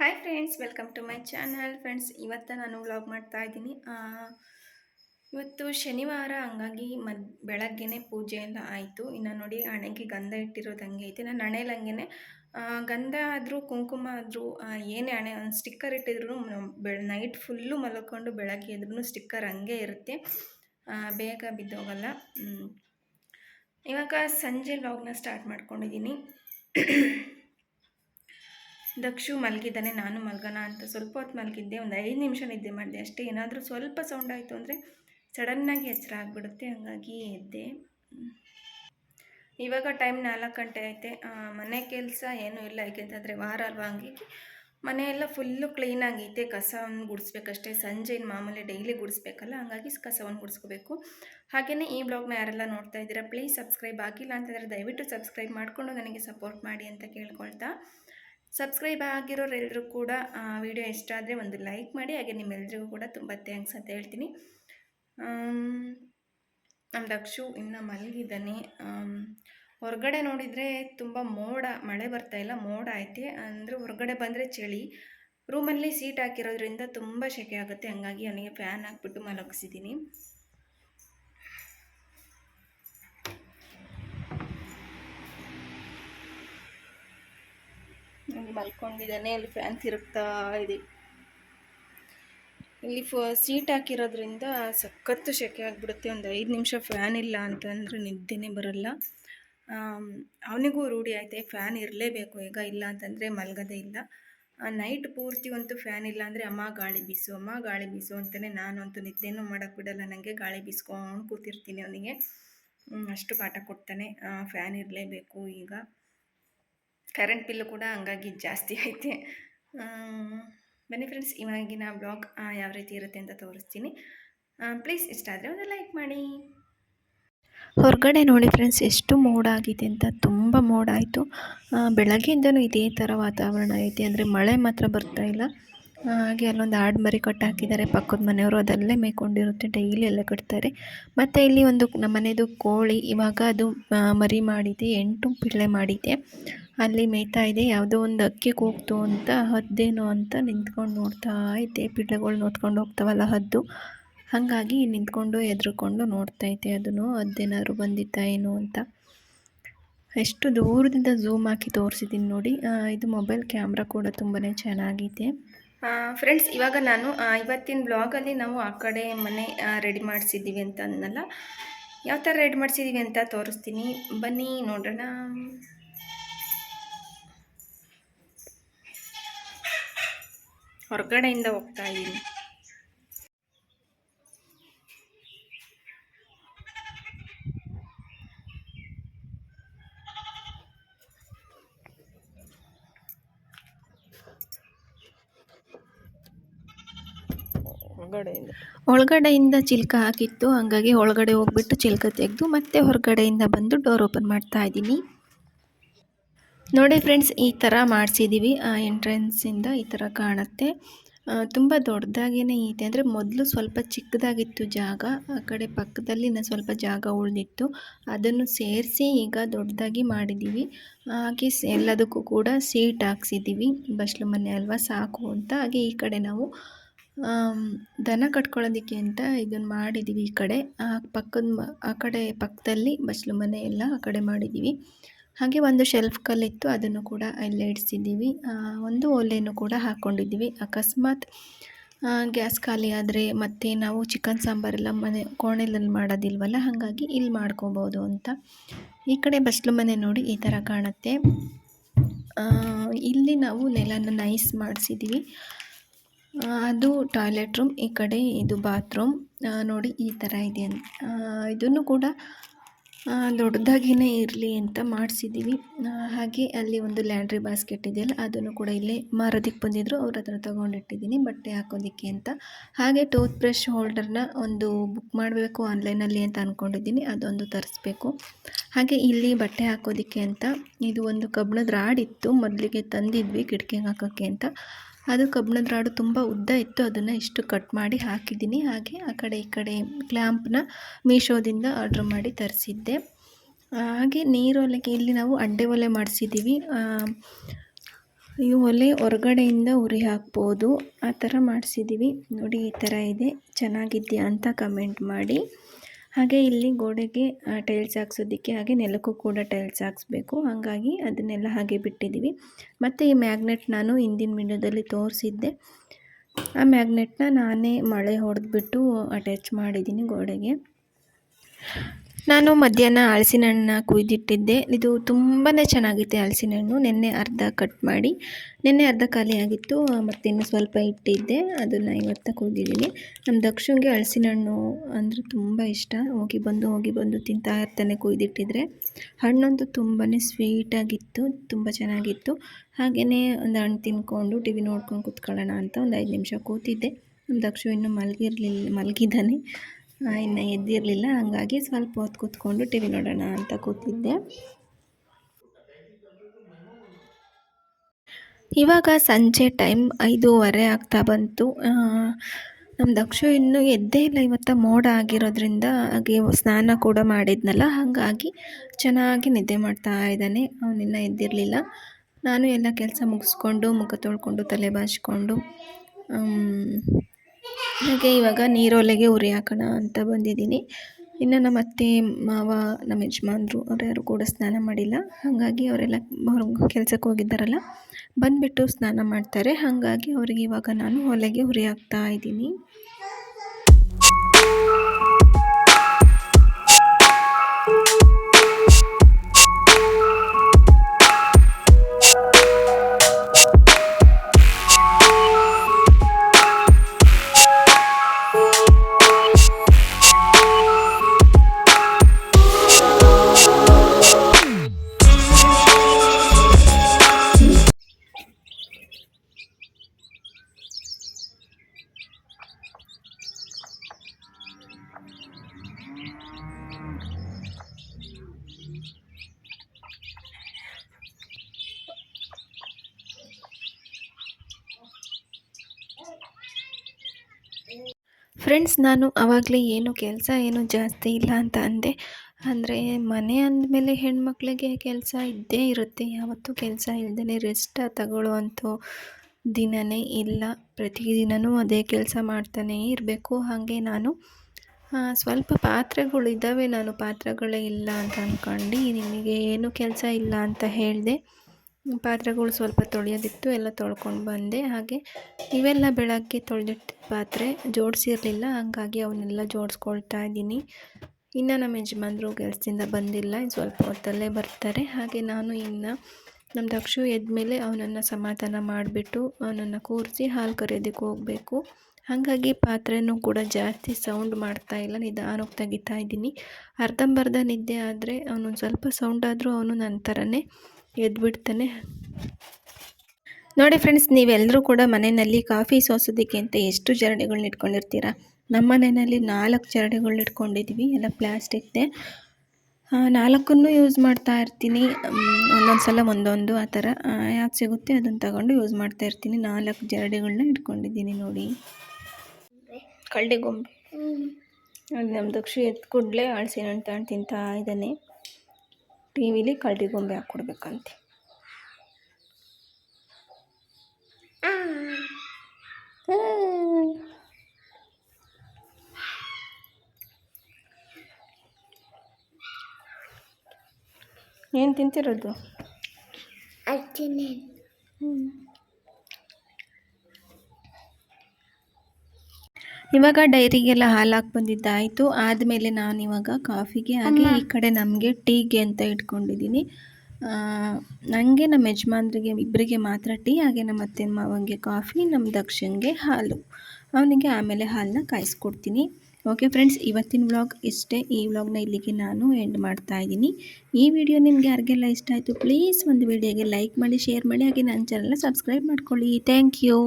Hi friends welcome to my channel friends ಇವತ್ತು ನಾನು vlog ಮಾಡ್ತಾ ಇದ್ದೀನಿ. ಇವತ್ತು ಶನಿವಾರ, ಹಂಗಾಗಿ ಮದ್, ಬೆಳಗ್ಗೆನೆ ಪೂಜೆ ಎಲ್ಲ ಆಯಿತು. ಇನ್ನು ನೋಡಿ ಹಣೆಗೆ ಗಂಧ ಇಟ್ಟಿರೋದು ಹಂಗೆ ಐತೆ. ನಾನು ಹಣೆಯಲ್ಲಿ ಹಂಗೆ ಗಂಧ ಆದರೂ, ಕುಂಕುಮ ಆದರೂ ಏನೇ ಹಣೆ, ಒಂದು ಸ್ಟಿಕ್ಕರ್ ಇಟ್ಟಿದ್ರು ಬೆಳ ನೈಟ್ ಫುಲ್ಲು ಮಲ್ಕೊಂಡು ಬೆಳಗ್ಗೆ ಎದ್ರೂ ಸ್ಟಿಕ್ಕರ್ ಹಂಗೆ ಇರುತ್ತೆ. ಬೇಗ ಬಿದ್ದೋಗಲ್ಲ. ಇವಾಗ ಸಂಜೆ ವ್ಲಾಗ್ನ ಸ್ಟಾರ್ಟ್ ಮಾಡ್ಕೊಂಡಿದ್ದೀನಿ. ದಕ್ಷು ಮಲಗಿದ್ದಾನೆ, ನಾನು ಮಲ್ಗೋಣ ಅಂತ. ಸ್ವಲ್ಪ ಹೊತ್ತು ಮಲಗಿದ್ದೆ, ಒಂದು ಐದು ನಿಮಿಷ ನಿದ್ದೆ ಮಾಡಿದೆ. ಅಷ್ಟೇ, ಏನಾದರೂ ಸ್ವಲ್ಪ ಸೌಂಡ್ ಆಯಿತು ಅಂದರೆ ಸಡನ್ನಾಗಿ ಎಚ್ಚರ ಆಗಿಬಿಡುತ್ತೆ, ಹಂಗಾಗಿ ಎದ್ದೆ. ಇವಾಗ ಟೈಮ್ ನಾಲ್ಕು ಗಂಟೆ ಐತೆ. ಮನೆ ಕೆಲಸ ಏನೂ ಇಲ್ಲ ಯಾಕೆಂತಂದರೆ ವಾರ ಅಲ್ವಾ? ಹಂಗಾಗಿ ಮನೆಯೆಲ್ಲ ಫುಲ್ಲು ಕ್ಲೀನಾಗೈತೆ ಕಸವನ್ನು ಗುಡಿಸ್ಬೇಕಷ್ಟೇ ಸಂಜೆ ಮಾಮೂಲಿ ಡೈಲಿ ಗುಡಿಸ್ಬೇಕಲ್ಲ, ಹಂಗಾಗಿ ಕಸವನ್ನು ಗುಡಿಸ್ಕೋಬೇಕು. ಹಾಗೆಯೇ ಈ ಬ್ಲಾಗ್ನ ಯಾರೆಲ್ಲ ನೋಡ್ತಾ ಇದ್ದೀರಾ ಪ್ಲೀಸ್ ಸಬ್ಸ್ಕ್ರೈಬ್ ಆಗಿಲ್ಲ ಅಂತಂದರೆ ದಯವಿಟ್ಟು ಸಬ್ಸ್ಕ್ರೈಬ್ ಮಾಡಿಕೊಂಡು ನನಗೆ ಸಪೋರ್ಟ್ ಮಾಡಿ ಅಂತ ಕೇಳ್ಕೊಳ್ತಾ. ಸಬ್ಸ್ಕ್ರೈಬ್ ಆಗಿರೋರೆಲ್ಲರೂ ಕೂಡ ವಿಡಿಯೋ ಇಷ್ಟ ಆದರೆ ಒಂದು ಲೈಕ್ ಮಾಡಿ, ಹಾಗೆ ನಿಮ್ಮೆಲ್ಲರಿಗೂ ಕೂಡ ತುಂಬ ಥ್ಯಾಂಕ್ಸ್ ಅಂತ ಹೇಳ್ತೀನಿ. ನಮ್ಮ ದಕ್ಷು ಇನ್ನೂ ಮಲಗಿದ್ದಾನೆ. ಹೊರಗಡೆ ನೋಡಿದರೆ ತುಂಬ ಮೋಡ, ಮಳೆ ಬರ್ತಾ ಇಲ್ಲ, ಮೋಡ ಐತೆ. ಅಂದರೆ ಹೊರಗಡೆ ಬಂದರೆ ಚಳಿ. ರೂಮಲ್ಲಿ ಸೀಟ್ ಹಾಕಿರೋದ್ರಿಂದ ತುಂಬ ಸೆಕೆ ಆಗುತ್ತೆ, ಹಂಗಾಗಿ ಅವನಿಗೆ ಫ್ಯಾನ್ ಹಾಕ್ಬಿಟ್ಟು ಮಲಗಿಸಿದ್ದೀನಿ. ಇಲ್ಲಿ ಮಲ್ಕೊಂಡಿದ್ದಾನೆ, ಅಲ್ಲಿ ಫ್ಯಾನ್ ತಿರುಗ್ತಾ ಇದೆ. ಇಲ್ಲಿ ಫ, ಸೀಟ್ ಹಾಕಿರೋದ್ರಿಂದ ಸಖತ್ತು ಸೆಕೆ ಆಗಿಬಿಡುತ್ತೆ. ಒಂದು ಐದು ನಿಮಿಷ ಫ್ಯಾನ್ ಇಲ್ಲ ಅಂತಂದರೆ ನಿದ್ದೆನೇ ಬರಲ್ಲ. ಅವನಿಗೂ ರೂಢಿ ಐತೆ ಫ್ಯಾನ್ ಇರಲೇಬೇಕು ಈಗ, ಇಲ್ಲ ಅಂತಂದರೆ ಮಲಗದೇ ಇಲ್ಲ. ನೈಟ್ ಪೂರ್ತಿ ಅಂತೂ ಫ್ಯಾನ್ ಇಲ್ಲ ಅಂದರೆ ಅಮ್ಮ ಗಾಳಿ ಬೀಸು, ಅಮ್ಮ ಗಾಳಿ ಬೀಸು ಅಂತಲೇ ನಾನು ಅಂತೂ ನಿದ್ದೆನೂ ಮಾಡೋಕ್ಕೆ ಬಿಡಲ್ಲ. ನನಗೆ ಗಾಳಿ ಬೀಸ್ಕೊಂಡು ಕೂತಿರ್ತೀನಿ ಅವನಿಗೆ. ಅಷ್ಟು ಕಾಟ ಕೊಡ್ತಾನೆ. ಫ್ಯಾನ್ ಇರಲೇಬೇಕು ಈಗ. ಕರೆಂಟ್ ಬಿಲ್ಲು ಕೂಡ ಹಂಗಾಗಿ ಜಾಸ್ತಿ ಐತೆ. ಬನ್ನಿ ಫ್ರೆಂಡ್ಸ್ ಇವಾಗಿನ ಬ್ಲಾಗ್ ಯಾವ ರೀತಿ ಇರುತ್ತೆ ಅಂತ ತೋರಿಸ್ತೀನಿ. ಪ್ಲೀಸ್ ಇಷ್ಟ ಆದರೆ ಒಂದು ಲೈಕ್ ಮಾಡಿ. ಹೊರಗಡೆ ನೋಡಿ ಫ್ರೆಂಡ್ಸ್ ಎಷ್ಟು ಮೋಡ ಆಗಿದೆ ಅಂತ, ತುಂಬ ಮೋಡ ಆಯಿತು. ಬೆಳಗ್ಗೆಯಿಂದನೂ ಇದೇ ಥರ ವಾತಾವರಣ ಐತೆ, ಅಂದರೆ ಮಳೆ ಮಾತ್ರ ಬರ್ತಾ ಇಲ್ಲ. ಹಾಗೆ ಅಲ್ಲೊಂದು ಆಡು ಮರಿ ಕಟ್ಟು ಹಾಕಿದ್ದಾರೆ, ಪಕ್ಕದ ಮನೆಯವರು ಅದಲ್ಲೇ ಮೇಯ್ಕೊಂಡಿರುತ್ತೆ ಡೈಲಿ ಎಲ್ಲ ಕಟ್ತಾರೆ. ಮತ್ತು ಇಲ್ಲಿ ಒಂದು ನಮ್ಮ ಮನೆಯದು ಕೋಳಿ, ಇವಾಗ ಅದು ಮರಿ ಮಾಡಿದೆ, ಎಂಟು ಪಿಳ್ಳೆ ಮಾಡಿದೆ. ಅಲ್ಲಿ ಮೇಯ್ತಾ ಇದೆ. ಯಾವುದೋ ಒಂದು ಅಕ್ಕಿ ಕೂಗ್ತು ಅಂತ, ಹದ್ದೇನೋ ಅಂತ ನಿಂತ್ಕೊಂಡು ನೋಡ್ತಾ ಐತೆ ಪಿಳ್ಳೆಗಳು ನೋಡ್ಕೊಂಡು ಹೋಗ್ತಾವಲ್ಲ ಹದ್ದು. ಹಾಗಾಗಿ ನಿಂತ್ಕೊಂಡು ಎದ್ರುಕೊಂಡು ಐತೆ ಅದನ್ನು. ಹದ್ದೇನಾದ್ರು ಬಂದಿತ್ತಾ ಏನು ಅಂತ. ಎಷ್ಟು ದೂರದಿಂದ ಝೂಮ್ ಹಾಕಿ ತೋರಿಸಿದ್ದೀನಿ ನೋಡಿ. ಇದು ಮೊಬೈಲ್ ಕ್ಯಾಮ್ರಾ ಕೂಡ ತುಂಬಾ ಚೆನ್ನಾಗಿದೆ. ಫ್ರೆಂಡ್ಸ್, ಇವಾಗ ನಾನು ಇವತ್ತಿನ ಬ್ಲಾಗಲ್ಲಿ ನಾವು ಆ ಕಡೆ ಮನೆ ರೆಡಿ ಮಾಡಿಸಿದ್ದೀವಿ ಅಂತ ಅನ್ನಲ್ಲ. ಯಾವ ಥರ ರೆಡಿ ಮಾಡಿಸಿದ್ದೀವಿ ಅಂತ ತೋರಿಸ್ತೀನಿ. ಬನ್ನಿ ನೋಡೋಣ. ಹೊರಗಡೆಯಿಂದ ಹೋಗ್ತಾ ಇದ್ದೀನಿ. ಒಳಗಡೆಯಿಂದ. ಚಿಲ್ಕ ಹಾಕಿತ್ತು ಹಾಗಾಗಿ ಒಳಗಡೆ ಹೋಗ್ಬಿಟ್ಟು ಚಿಲ್ಕ ತೆಗೆದು ಮತ್ತೆ ಹೊರಗಡೆಯಿಂದ ಬಂದು ಡೋರ್ ಓಪನ್ ಮಾಡ್ತಾ ಇದ್ದೀನಿ. ನೋಡಿ ಫ್ರೆಂಡ್ಸ್ ಈ ಥರ ಮಾಡಿಸಿದ್ದೀವಿ ಎಂಟ್ರೆನ್ಸಿಂದ ಈ ಥರ ಕಾಣುತ್ತೆ. ತುಂಬ ದೊಡ್ಡದಾಗೇ ಇದೆ. ಅಂದರೆ ಮೊದಲು ಸ್ವಲ್ಪ ಚಿಕ್ಕದಾಗಿತ್ತು ಜಾಗ. ಆ ಕಡೆ ಪಕ್ಕದಲ್ಲಿ ಸ್ವಲ್ಪ ಜಾಗ ಉಳಿದಿತ್ತು. ಅದನ್ನು ಸೇರಿಸಿ ಈಗ ದೊಡ್ಡದಾಗಿ ಮಾಡಿದ್ದೀವಿ ಹಾಗೆ ಎಲ್ಲದಕ್ಕೂ ಕೂಡ ಸೀಟ್ ಹಾಕ್ಸಿದ್ದೀವಿ ಬಸ್ಲು ಮನೆ ಅಲ್ವಾ? ಸಾಕು ಅಂತ. ಹಾಗೆ ಈ ಕಡೆ ನಾವು ದನ ಕಟ್ಕೊಳ್ಳೋದಕ್ಕೆ ಅಂತ ಇದನ್ನು ಮಾಡಿದ್ದೀವಿ ಈ ಕಡೆ. ಪಕ್ಕದ ಆ ಕಡೆ ಪಕ್ಕದಲ್ಲಿ ಬಸ್ಲು ಮನೆ ಎಲ್ಲ ಆ ಕಡೆ ಮಾಡಿದ್ದೀವಿ ಹಾಗೆ ಒಂದು ಶೆಲ್ಫ್ ಕಲ್ಲಿತ್ತು, ಅದನ್ನು ಕೂಡ ಅಲ್ಲಿ ಇಡಿಸಿದ್ದೀವಿ. ಒಂದು ಒಲೆಯನ್ನು ಕೂಡ ಹಾಕ್ಕೊಂಡಿದ್ದೀವಿ. ಅಕಸ್ಮಾತ್ ಗ್ಯಾಸ್ ಖಾಲಿ ಆದರೆ ಮತ್ತೆ ನಾವು ಚಿಕನ್ ಸಾಂಬಾರೆಲ್ಲ ಮನೆ ಕೋಣೆಯಲ್ಲಿ ಮಾಡೋದಿಲ್ವಲ್ಲ, ಹಾಗಾಗಿ ಇಲ್ಲಿ ಮಾಡ್ಕೋಬೋದು ಅಂತ. ಈ ಕಡೆ ಬಸ್ಲು ಮನೆ ನೋಡಿ ಈ ಥರ ಕಾಣುತ್ತೆ. ಇಲ್ಲಿ ನಾವು ನೆಲನ ನೈಸ್ ಮಾಡಿಸಿದ್ದೀವಿ. ಅದು ಟಾಯ್ಲೆಟ್ ರೂಮ್, ಈ ಕಡೆ ಇದು ಬಾತ್ರೂಮ್. ನೋಡಿ ಈ ಥರ ಇದೆ ಇದನ್ನು ಕೂಡ ಆ, ದೊಡ್ಡದಾಗಿಯೇ ಇರಲಿ ಅಂತ ಮಾಡಿಸಿದ್ದೀವಿ ಹಾಗೆ ಅಲ್ಲಿ ಒಂದು ಲ್ಯಾಂಡ್ರಿ ಬಾಸ್ಕೆಟ್ ಇದೆಯಲ್ಲ ಅದನ್ನು ಕೂಡ ಇಲ್ಲೇ ಮಾರೋದಕ್ಕೆ ಬಂದಿದ್ದರು ಅವ್ರ ಹತ್ರ ತೊಗೊಂಡಿಟ್ಟಿದ್ದೀನಿ ಬಟ್ಟೆ ಹಾಕೋದಕ್ಕೆ ಅಂತ. ಹಾಗೆ ಟೂತ್ ಬ್ರಷ್ ಹೋಲ್ಡರ್ನ ಒಂದು ಬುಕ್ ಮಾಡಬೇಕು ಆನ್ಲೈನಲ್ಲಿ ಅಂತ ಅಂದ್ಕೊಂಡಿದ್ದೀನಿ ಅದೊಂದು ತರಿಸ್ಬೇಕು. ಹಾಗೆ ಇಲ್ಲಿ ಬಟ್ಟೆ ಹಾಕೋದಕ್ಕೆ ಅಂತ ಇದು ಒಂದು ಕಬ್ಬಿಣದ ರಾಡ್ ಇತ್ತು ಮೊದಲಿಗೆ ತಂದಿದ್ವಿ ಕಿಟಕಿಗೆ ಹಾಕೋಕ್ಕೆ ಅಂತ. ಅದು ಕಬ್ಬಿಣದ ರಾಡು ತುಂಬ ಉದ್ದ ಇತ್ತು. ಅದನ್ನು ಇಷ್ಟು ಕಟ್ ಮಾಡಿ ಹಾಕಿದ್ದೀನಿ. ಹಾಗೆ ಆ ಕಡೆ ಈ ಕಡೆ ಕ್ಲ್ಯಾಂಪ್ನ ಮೀಶೋದಿಂದ ಆರ್ಡ್ರ್ ಮಾಡಿ ತರಿಸಿದ್ದೆ. ಹಾಗೆ ನೀರೊಲೆಗೆ ಇಲ್ಲಿ ನಾವು ಅಂಡೆ ಒಲೆ ಮಾಡಿಸಿದ್ದೀವಿ ಈ ಒಲೆ ಹೊರಗಡೆಯಿಂದ ಉರಿ ಹಾಕ್ಬೋದು. ಆ ಥರ ಮಾಡಿಸಿದ್ದೀವಿ ನೋಡಿ ಈ ಥರ ಇದೆ. ಚೆನ್ನಾಗಿದೆಯಾ ಅಂತ ಕಮೆಂಟ್ ಮಾಡಿ. ಹಾಗೆ ಇಲ್ಲಿ ಗೋಡೆಗೆ ಟೈಲ್ಸ್ ಹಾಕ್ಸೋದಕ್ಕೆ ಹಾಗೆ ನೆಲಕ್ಕೂ ಕೂಡ ಟೈಲ್ಸ್ ಹಾಕ್ಸ್ಬೇಕು. ಹಾಗಾಗಿ ಅದನ್ನೆಲ್ಲ ಹಾಗೆ ಬಿಟ್ಟಿದ್ದೀವಿ. ಮತ್ತು ಈ ಮ್ಯಾಗ್ನೆಟ್ ನಾನು ಹಿಂದಿನ ವಿಡಿಯೋದಲ್ಲಿ ತೋರಿಸಿದ್ದೆ. ಆ ಮ್ಯಾಗ್ನೆಟ್ನ ನಾನೇ ಮಳೆ ಹೊಡೆದ್ಬಿಟ್ಟು ಅಟ್ಯಾಚ್ ಮಾಡಿದ್ದೀನಿ ಗೋಡೆಗೆ. ನಾನು ಮಧ್ಯಾಹ್ನ ಹಲಸಿನ ಹಣ್ಣನ್ನ ಕುಯ್ದಿಟ್ಟಿದ್ದೆ. ಇದು ತುಂಬಾ ಚೆನ್ನಾಗಿತ್ತು ಹಲಸಿನ ಹಣ್ಣು ನಿನ್ನೆ ಅರ್ಧ ಕಟ್ ಮಾಡಿ, ನಿನ್ನೆ ಅರ್ಧ ಖಾಲಿ ಆಗಿತ್ತು. ಮತ್ತು ಇನ್ನು ಸ್ವಲ್ಪ ಇಟ್ಟಿದ್ದೆ. ಅದನ್ನು ಇವತ್ತು ಕುಯ್ದಿದ್ದೀನಿ. ನಮ್ಮ ದಕ್ಷಿಣಿಗೆ ಹಲಸಿನ ಹಣ್ಣು ಅಂದರೆ ತುಂಬ ಇಷ್ಟ. ಹೋಗಿ ಬಂದು ಹೋಗಿ ಬಂದು ತಿಂತಾ ಇರ್ತಾನೆ ಕುಯ್ದಿಟ್ಟಿದ್ರೆ. ಹಣ್ಣಂತೂ ತುಂಬಾ ಸ್ವೀಟಾಗಿತ್ತು ತುಂಬ ಚೆನ್ನಾಗಿತ್ತು. ಹಾಗೆಯೇ ಒಂದು ಹಣ್ಣು ತಿನ್ಕೊಂಡು ಟಿ ವಿ ನೋಡ್ಕೊಂಡು ಕೂತ್ಕೊಳ್ಳೋಣ ಅಂತ ಒಂದು ಐದು ನಿಮಿಷ ಕೂತಿದ್ದೆ. ನಮ್ಮ ದಕ್ಷು ಇನ್ನೂ ಮಲಗಿರಲಿಲ್ಲ ಮಲಗಿದ್ದಾನೆ. ಇನ್ನು ಎದ್ದಿರಲಿಲ್ಲ, ಹಾಗಾಗಿ ಸ್ವಲ್ಪ ಹೊತ್ತು ಕೂತ್ಕೊಂಡು ಟಿ ವಿ ನೋಡೋಣ ಅಂತ ಕೂತಿದ್ದೆ. ಇವಾಗ ಸಂಜೆ ಟೈಮ್ ಐದೂವರೆ ಆಗ್ತಾ ಬಂತು. ನಮ್ಮ ದಕ್ಷು ಇನ್ನೂ ಎದ್ದೇ ಇಲ್ಲ, ಇವತ್ತು ಮೋಡ ಆಗಿರೋದ್ರಿಂದ ಹಾಗೆ ಸ್ನಾನ ಕೂಡ ಮಾಡಿದ್ನಲ್ಲ, ಹಾಗಾಗಿ ಚೆನ್ನಾಗಿ ನಿದ್ದೆ ಮಾಡ್ತಾ ಇದ್ದಾನೆ ಅವನಿನ್ನ ಎದ್ದಿರಲಿಲ್ಲ. ನಾನು ಎಲ್ಲ ಕೆಲಸ ಮುಗಿಸ್ಕೊಂಡು, ಮುಖ ತೊಳ್ಕೊಂಡು, ತಲೆ ಬಾಚಿಕೊಂಡು ಹಾಗೆ ಇವಾಗ ನೀರೊಲೆಗೆ ಉರಿ ಹಾಕೋಣ ಅಂತ ಬಂದಿದ್ದೀನಿ. ಇನ್ನು ನಮ್ಮ ಅತ್ತೆ, ಮಾವ, ನಮ್ಮ ಯಜಮಾನ್ರು ಅವ್ರು ಯಾರು ಕೂಡ ಸ್ನಾನ ಮಾಡಿಲ್ಲ. ಹಾಗಾಗಿ ಅವರೆಲ್ಲ ಕೆಲಸಕ್ಕೆ ಹೋಗಿದ್ದಾರಲ್ಲ, ಬಂದುಬಿಟ್ಟು ಸ್ನಾನ ಮಾಡ್ತಾರೆ. ಹಾಗಾಗಿ ಅವ್ರಿಗೆ ಇವಾಗ ನಾನು ಒಲೆಗೆ ಉರಿ ಹಾಕ್ತಾ ಇದ್ದೀನಿ. ಫ್ರೆಂಡ್ಸ್ ನಾನು ಆವಾಗಲೇ ಏನು ಕೆಲಸ ಏನು ಜಾಸ್ತಿ ಇಲ್ಲ ಅಂತ ಅಂದೆ. ಅಂದರೆ ಮನೆ ಅಂದಮೇಲೆ ಹೆಣ್ಮಕ್ಳಿಗೆ ಕೆಲಸ ಇದ್ದೇ ಇರುತ್ತೆ. ಯಾವತ್ತೂ ಕೆಲಸ ಇಲ್ಲದೇ ರೆಸ್ಟ್ ತಗೊಳ್ಳುವಂಥ ದಿನವೇ ಇಲ್ಲ. ಪ್ರತಿದಿನವೂ ಅದೇ ಕೆಲಸ ಮಾಡ್ತಾನೇ ಇರಬೇಕು. ಹಾಗೆ ನಾನು ಸ್ವಲ್ಪ ಪಾತ್ರೆಗಳು ಇದ್ದಾವೆ. ನಾನು ಪಾತ್ರೆಗಳೇ ಇಲ್ಲ ಅಂತ ಅಂದ್ಕೊಂಡು ನಿಮಗೆ ಏನು ಕೆಲಸ ಇಲ್ಲ ಅಂತ ಹೇಳಿದೆ. ಪಾತ್ರೆಗಳು ಸ್ವಲ್ಪ ತೊಳೆಯೋದಿತ್ತು, ಎಲ್ಲ ತೊಳ್ಕೊಂಡು ಬಂದೆ. ಹಾಗೆ ಇವೆಲ್ಲ ಬೆಳಗ್ಗೆ ತೊಳೆದಿಟ್ಟ ಪಾತ್ರೆ ಜೋಡಿಸಿರಲಿಲ್ಲ, ಹಾಗಾಗಿ ಅವನ್ನೆಲ್ಲ ಜೋಡಿಸ್ಕೊಳ್ತಾ ಇದ್ದೀನಿ. ಇನ್ನು ನಮ್ಮ ಯಜಮಾನ್ರು ಕೆಲಸದಿಂದ ಬಂದಿಲ್ಲ, ಇನ್ನು ಸ್ವಲ್ಪ ಹೊತ್ತಲ್ಲೇ ಬರ್ತಾರೆ. ಹಾಗೆ ನಾನು ಇನ್ನು ನಮ್ಮ ದಕ್ಷು ಎದ್ಮೇಲೆ ಅವನನ್ನು ಸಮಾಧಾನ ಮಾಡಿಬಿಟ್ಟು ಅವನನ್ನು ಕೂರಿಸಿ ಹಾಲು ಕರೆಯೋದಕ್ಕೆ ಹೋಗಬೇಕು. ಹಾಗಾಗಿ ಪಾತ್ರೆನೂ ಕೂಡ ಜಾಸ್ತಿ ಸೌಂಡ್ ಮಾಡ್ತಾ ಇಲ್ಲ ನಿಧಾನಕ್ಕೆ ತೆಗಿತಾ ಇದ್ದೀನಿ. ಅರ್ಧಂಬರ್ಧ ನಿದ್ದೆ ಆದರೆ ಅವನೊಂದು ಸ್ವಲ್ಪ ಸೌಂಡ್ ಆದರೂ ಅವನು ನನ್ನ ಥರನೇ ಎದ್ಬಿಡ್ತಾನೆ. ನೋಡಿ ಫ್ರೆಂಡ್ಸ್ ನೀವೆಲ್ಲರೂ ಕೂಡ ಮನೆಯಲ್ಲಿ ಕಾಫಿ ಸೋಸೋದಕ್ಕೆ ಅಂತ ಎಷ್ಟು ಜರಡಿಗಳನ್ನ ಇಟ್ಕೊಂಡಿರ್ತೀರ? ನಮ್ಮ ಮನೆಯಲ್ಲಿ ನಾಲ್ಕು ಜರಡಿಗಳನ್ನ ಇಟ್ಕೊಂಡಿದ್ವಿ ಎಲ್ಲ ಪ್ಲಾಸ್ಟಿಕ್ದೆ ನಾಲ್ಕನ್ನು ಯೂಸ್ ಮಾಡ್ತಾ ಇರ್ತೀನಿ. ಒಂದೊಂದು ಸಲ ಒಂದೊಂದು ಆ ಥರ. ಯಾಕೆ ಸಿಗುತ್ತೆ? ಅದನ್ನು ತಗೊಂಡು ಯೂಸ್ ಮಾಡ್ತಾ ಇರ್ತೀನಿ. ನಾಲ್ಕು ಜರಡಿಗಳನ್ನ ಇಟ್ಕೊಂಡಿದ್ದೀನಿ ನೋಡಿ. ಕಳ್ಳಿಗೊಂಬೆ ಅದು ನಮ್ಮ ದಕ್ಷಿ ಎದ್ದು ಕೂಡಲೇ ಅಳಸಿನ ಹಣ್ಣು ತಿಂತಾ ಇದ್ದಾನೆ. ಟಿ ವಿಲಿ ಕಳ್ಳಿ ಗೊಂಬೆ ಹಾಕ್ಕೊಡ್ಬೇಕಂತೆ. ಏನು ತಿಂತಿರೋದು? ಇವಾಗ ಡೈರಿಗೆಲ್ಲ ಹಾಲು ಹಾಕಿ ಬಂದಿದ್ದಾಯಿತು. ಆದಮೇಲೆ ನಾನು ಇವಾಗ ಕಾಫಿಗೆ ಹಾಗೆ ಈ ಕಡೆ ನಮಗೆ ಟೀಗೆ ಅಂತ ಇಟ್ಕೊಂಡಿದ್ದೀನಿ. ನನಗೆ ನಮ್ಮ ಯಜಮಾನ್ರಿಗೆ ಇಬ್ಬರಿಗೆ ಮಾತ್ರ ಟೀ ಹಾಗೆ ನಮ್ಮ ಅತ್ತೆ ಮಾವಂಗೆ ಕಾಫಿ ನಮ್ಮ ದಕ್ಷಿಣಗೆ ಹಾಲು. ಅವನಿಗೆ ಆಮೇಲೆ ಹಾಲನ್ನ ಕಾಯಿಸ್ಕೊಡ್ತೀನಿ. ಓಕೆ ಫ್ರೆಂಡ್ಸ್ ಇವತ್ತಿನ ವ್ಲಾಗ್ ಇಷ್ಟೇ. ಈ ವ್ಲಾಗ್ನ ಇಲ್ಲಿಗೆ ನಾನು ಎಂಡ್ ಮಾಡ್ತಾ ಇದ್ದೀನಿ. ಈ ವಿಡಿಯೋ ನಿಮಗೆ ಯಾರಿಗೆಲ್ಲ ಇಷ್ಟ ಆಯಿತು ಪ್ಲೀಸ್ ಒಂದು ವಿಡಿಯೋಗೆ ಲೈಕ್ ಮಾಡಿ ಶೇರ್ ಮಾಡಿ ಹಾಗೆ ನನ್ನ ಚಾನಲ್ನ ಸಬ್ಸ್ಕ್ರೈಬ್ ಮಾಡ್ಕೊಳ್ಳಿ. Thank you.